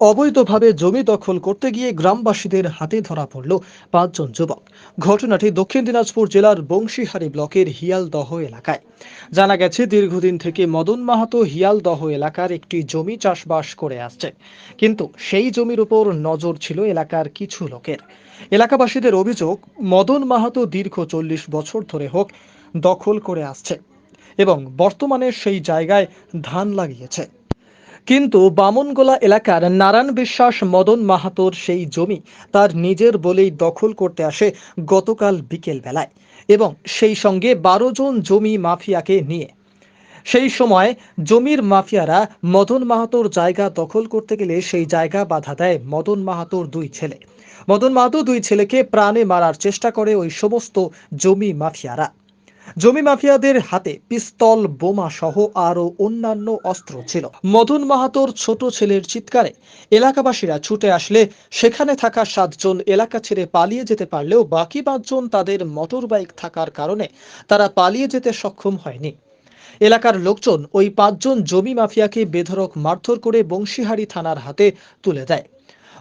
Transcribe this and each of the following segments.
অবৈধভাবে জমি দখল করতে গিয়ে গ্রামবাসীদের হাতে ধরা পড়ল পাঁচজন যুবক। ঘটনাটি দক্ষিণ দিনাজপুর জেলার বংশীহারি ব্লকের হিয়ালদহ এলাকায়। জানা গেছে, দীর্ঘদিন থেকে মদন মাহাতো হিয়ালদহ এলাকার একটি জমি চাষবাস করে আসছে। কিন্তু সেই জমির উপর নজর ছিল এলাকার কিছু লোকের। এলাকাবাসীদের অভিযোগ, মদন মাহাতো দীর্ঘ চল্লিশ বছর ধরে হোক দখল করে আসছে এবং বর্তমানে সেই জায়গায় ধান লাগিয়েছে। কিন্তু বামনগোলা এলাকার নারায়ণ বিশ্বাস মদন মাহাতোর সেই জমি তার নিজের বলেই দখল করতে আসে গতকাল বিকেল বেলায় এবং সেই সঙ্গে বারো জন জমি মাফিয়াকে নিয়ে। সেই সময় জমির মাফিয়ারা মদন মাহাতোর জায়গা দখল করতে গেলে সেই জায়গা বাধা দেয় মদন মাহাতোর দুই ছেলে। মদন মাহাতো দুই ছেলেকে প্রাণে মারার চেষ্টা করে ওই সমস্ত জমি মাফিয়ারা। জমি মাফিয়াদের হাতে পিস্তল, বোমা সহ আরও অন্যান্য অস্ত্র ছিল। মদন মাহাতোর ছোট ছেলের চিৎকারে এলাকাবাসীরা ছুটে আসলে সেখানে থাকা সাতজন এলাকা ছেড়ে পালিয়ে যেতে পারলেও বাকি পাঁচজন তাদের মোটর বাইক থাকার কারণে তারা পালিয়ে যেতে সক্ষম হয়নি। এলাকার লোকজন ওই পাঁচজন জমি মাফিয়াকে বেধড়ক মারধর করে বংশীহারি থানার হাতে তুলে দেয়।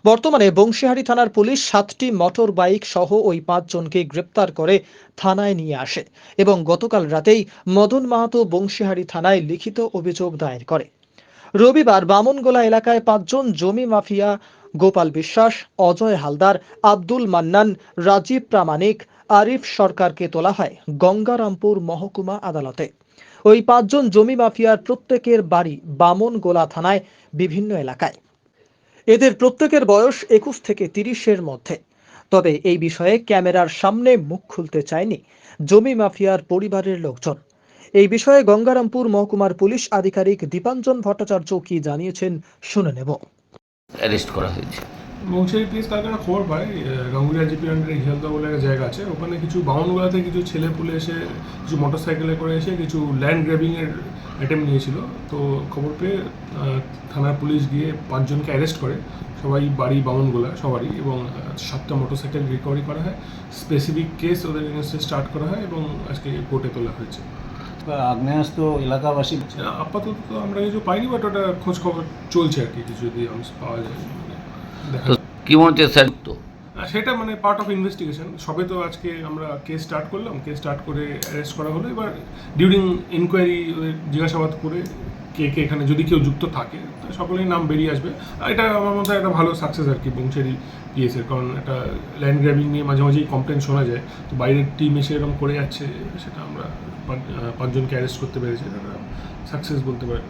বর্তমানে বংশীহারি থানার পুলিশ সাতটি মোটর বাইক সহ ওই পাঁচজনকে গ্রেপ্তার করে থানায় নিয়ে আসে এবং গতকাল রাতেই মদন মাহাতো বংশীহারি থানায় লিখিত অভিযোগ দায়ের করে। রবিবার বামনগোলা এলাকায় পাঁচজন জমি মাফিয়া গোপাল বিশ্বাস, অজয় হালদার, আব্দুল মান্নান, রাজীব প্রামাণিক, আরিফ সরকারকে তোলা হয় গঙ্গারামপুর মহকুমা আদালতে। ওই পাঁচজন জমি মাফিয়ার প্রত্যেকের বাড়ি বামনগোলা থানায় বিভিন্ন এলাকায়। এদের প্রত্যেকের বয়স একুশ থেকে তিরিশের মধ্যে। তবে এই বিষয়ে ক্যামেরার সামনে মুখ খুলতে চায়নি জমি মাফিয়ার পরিবারের লোকজন। এই বিষয়ে গঙ্গারামপুর মহকুমার পুলিশ আধিকারিক দীপাঞ্জন ভট্টাচার্য কি জানিয়েছেন শুনে নেব। অ্যারেস্ট করা হয়েছে। বংশালী পিএস কালকে একটা খবর পাই গাঙ্গুলিয়া জিপি আন্ডারে হিয়ালদা বলে একটা জায়গা আছে ওখানে কিছু বাউনগুলাতে কিছু ছেলে পুলে এসে কিছু মোটর সাইকেলে করে এসে কিছু ল্যান্ড গ্র্যাবিংয়ের অ্যাটেম্প নিয়েছিল। তো খবর পেয়ে থানার পুলিশ গিয়ে পাঁচজনকে অ্যারেস্ট করে সবাই বাড়ি বামনগোলা সবারই এবং সাতটা মোটর সাইকেল রিকভারি করা হয়। স্পেসিফিক কেস ওদের এগেনস্টে স্টার্ট করা হয় এবং আজকে কোর্টে তোলা হয়েছে। আগ্নেয়াস্ত্র এলাকাবাসী আপাতত আমরা কিছু পাইনি বাট ওটা খোঁজ খবর চলছে আর কি কিছু যদি পাওয়া যায়। তো কি মনে হচ্ছে স্যার? তো সেটা মানে পার্ট অফ ইনভেস্টিগেশন সবে তো আজকে আমরা কেস স্টার্ট করলাম। কেস স্টার্ট করে অ্যারেস্ট করা হলো। এবার ডিউরিং ইনকোয়ারি জিজ্ঞাসাবাদ করে কে কে এখানে যদি কেউ যুক্ত থাকে সকলেই নাম বেরিয়ে আসবে। আর এটা আমার মধ্যে একটা ভালো সাকসেস আর কি বংশেরি পিএসের কারণ একটা ল্যান্ড গ্র্যাবিং নিয়ে মাঝে মাঝেই কমপ্লেন শোনা যায়। তো বাইরের টিম এসে এরকম করে যাচ্ছে সেটা আমরা পাঁচ- পাঁচজনকে অ্যারেস্ট করতে পেরেছি। এটা সাকসেস বলতে পারি